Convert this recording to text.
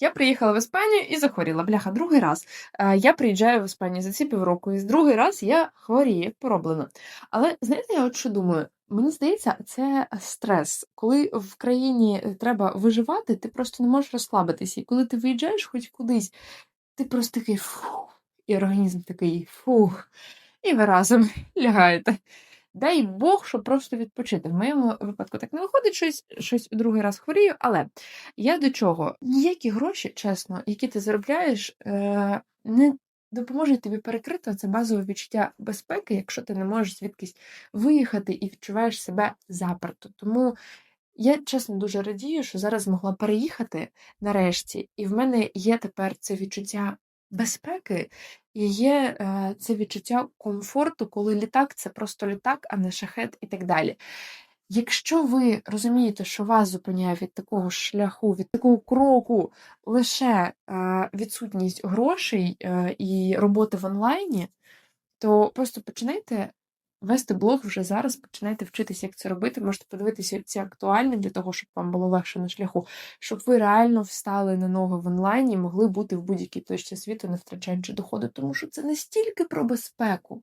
Я приїхала в Іспанію і захворіла. Бляха, другий раз. Е, Я приїжджаю в Іспанію за ці півроку, і з другий раз я хворію, пороблено. Але знаєте, я от що думаю? Мені здається, це стрес. Коли в країні е, треба виживати, ти просто не можеш розслабитися. І коли ти виїжджаєш хоч кудись, ти просто такий фух, і організм такий фух, і ви разом лягаєте. Дай Бог, щоб просто відпочити. В моєму випадку так не виходить щось, щось у другий раз хворію, але я до чого? Ніякі гроші, чесно, які ти заробляєш, е, не допоможуть тобі перекрити це базове відчуття безпеки, якщо ти не можеш звідкись виїхати і відчуваєш себе заперто. Тому я чесно дуже радію, що зараз змогла переїхати нарешті, і в мене є тепер це відчуття безпеки, і є е, це відчуття комфорту, коли літак це просто літак, а не шахет і так далі. Якщо ви розумієте, що вас зупиняє від такого шляху, від такого кроку лише е, відсутність грошей е, і роботи в онлайні, то просто починайте вести блог вже зараз, починайте вчитися, як це робити. Можете подивитися ці актуальні для того, щоб вам було легше на шляху, щоб ви реально встали на ноги в онлайні і могли бути в будь-якій точці світу, не втрачаючи доходу, тому що це настільки про безпеку.